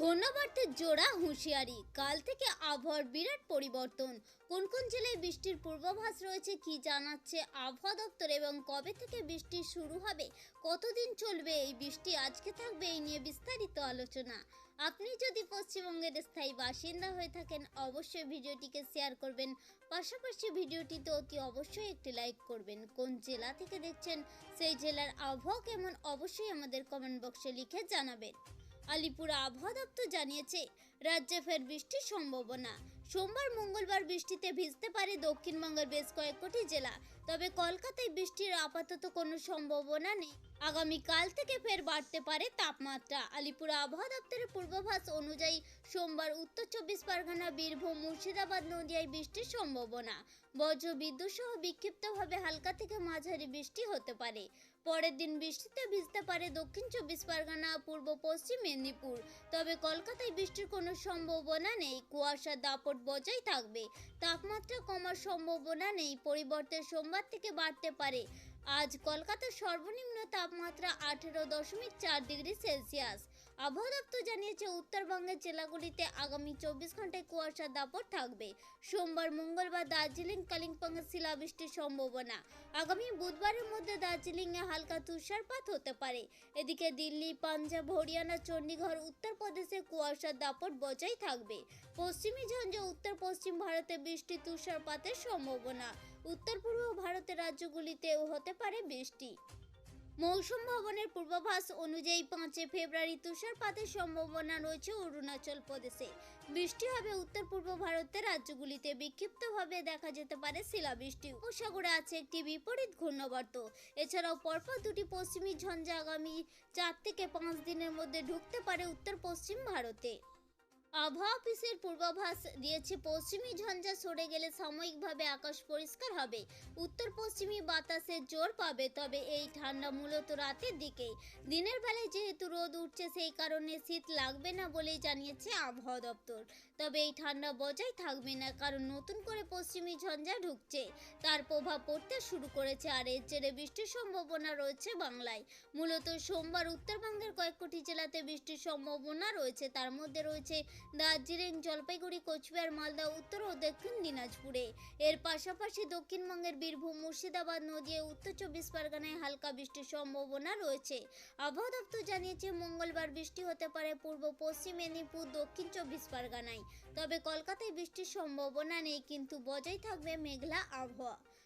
ঘূর্ণাবর্তের জোড়া হুঁশিয়ারি। কাল থেকে আবহাওয়ার বিরাট পরিবর্তন। কোন কোন জেলায় বৃষ্টির পূর্বাভাস রয়েছে কি জানাচ্ছে আবহাওয়া দপ্তর এবং কবে থেকে বৃষ্টি শুরু হবে? কতদিন চলবে এই বৃষ্টি? আজকে থাকবে এই নিয়ে বিস্তারিত আলোচনা। আপনি যদি পশ্চিমবঙ্গের স্থায়ী বাসিন্দা হয়ে থাকেন, অবশ্যই ভিডিওটিকে শেয়ার করবেন। পাশাপাশি ভিডিওটিতে অতি অবশ্যই একটি লাইক করবেন। কোন জেলা থেকে দেখছেন, সেই জেলার আবহাওয়া কেমন, অবশ্যই আমাদের কমেন্ট বক্সে লিখে জানাবেন। আলিপুর আবহাওয়া দপ্তর জানিয়েছে, রাজ্যে ফের বৃষ্টির সম্ভাবনা। সোমবার, মঙ্গলবার বৃষ্টিতে ভিজতে পারে দক্ষিণবঙ্গের বেশ কয়েকটি কোটি জেলা, তবে কলকাতায় বৃষ্টির আপাতত কোনো সম্ভাবনা নেই। আগামীকাল থেকে ফের বাড়তে পারে তাপমাত্রা। আলিপুর আবহাওয়া দপ্তরের পূর্বাভাস অনুযায়ী সোমবার উত্তর চব্বিশ পরগনা, বীরভূম, মুর্শিদাবাদ নদিয়ায় বৃষ্টির সম্ভাবনা। বজ্র বিদ্যুৎ সহ বিক্ষিপ্তভাবে হালকা থেকে মাঝারি বৃষ্টি হতে পারে। পরের দিন বৃষ্টিতে ভিজতে পারে দক্ষিণ চব্বিশ পরগনা, পূর্ব পশ্চিম মেদিনীপুর। তবে কলকাতায় বৃষ্টির কোনো সম্ভাবনা নেই। কুয়াশার দাপট বজায় থাকবে। তাপমাত্রা কমার সম্ভাবনা নেই। পরিবর্তে সোমবার থেকে বাড়তে পারে। আজ কলকাতার সর্বনিম্ন তাপমাত্রা আঠেরো দশমিক চার ডিগ্রি সেলসিয়াস। আবহাওয়া দপ্তর জানিয়েছে, উত্তরবঙ্গের জেলাগুলিতে আগামী চব্বিশ ঘন্টায় কুয়াশার দাপট থাকবে। সোমবার, মঙ্গলবার দার্জিলিং কালিম্পং কালিম্পংয়ে শিলাবৃষ্টির সম্ভাবনা। আগামী বুধবারের মধ্যে দার্জিলিংয়ে হালকা তুষারপাত হতে পারে। এদিকে দিল্লি, পাঞ্জাব, হরিয়ানা, চণ্ডীগড়, উত্তরপ্রদেশে কুয়াশার দাপট বজায় থাকবে। পশ্চিমী ঝঞ্ঝে উত্তর পশ্চিম ভারতে বৃষ্টি, তুষারপাতের সম্ভাবনা। উত্তর পূর্ব ভারতের রাজ্যগুলিতেও হতে পারে বৃষ্টি। মৌসুম ভবনের পূর্বাভাস অনুযায়ী পাঁচে ফেব্রুয়ারি তুষারপাতের সম্ভাবনা রয়েছে অরুণাচল প্রদেশে। বৃষ্টি হবে উত্তর পূর্ব ভারতের রাজ্যগুলিতে। বিক্ষিপ্তভাবে দেখা যেতে পারে শিলাবৃষ্টি। উপসাগরে আছে একটি বিপরীত ঘূর্ণবর্ত। এছাড়াও পরপর দুটি পশ্চিমী ঝঞ্ঝা আগামী চার থেকে পাঁচ দিনের মধ্যে ঢুকতে পারে উত্তর পশ্চিম ভারতে। আবহাওয়া অফিসের পূর্বাভাস দিয়েছে, পশ্চিমী ঝঞ্ঝা সরে গেলে সাময়িকভাবে আকাশ পরিষ্কার হবে। উত্তর পশ্চিমী বাতাসের জোর পাবে, তবে এই ঠান্ডা মূলত রাতের দিকেই। দিনের বেলায় যেহেতু রোদ উঠছে, সেই কারণে শীত লাগবে না বলেই জানিয়েছে আবহাওয়া দপ্তর। তবে এই ঠান্ডা বজায় থাকবে না, কারণ নতুন করে পশ্চিমী ঝঞ্ঝা ঢুকছে। তার প্রভাব পড়তে শুরু করেছে, আর এর জেরে বৃষ্টির সম্ভাবনা রয়েছে বাংলায়। মূলত সোমবার উত্তরবঙ্গের কয়েক কোটি জেলাতে বৃষ্টির সম্ভাবনা রয়েছে, তার মধ্যে রয়েছে দার্জিলিং, জলপাইগুড়ি, কোচবিহার, মালদা, উত্তর ও দক্ষিণ দিনাজপুরে। এর পাশাপাশি দক্ষিণবঙ্গের বীরভূম, মুর্শিদাবাদ নদিয়া উত্তর চব্বিশ পরগনায় হালকা বৃষ্টির সম্ভাবনা রয়েছে। আবহাওয়া দপ্তর জানিয়েছে, মঙ্গলবার বৃষ্টি হতে পারে পূর্ব পশ্চিম মেদিনীপুর, দক্ষিণ চব্বিশ পরগনায়। তবে কলকাতায় বৃষ্টির সম্ভাবনা নেই, কিন্তু বজায় থাকবে মেঘলা আবহাওয়া।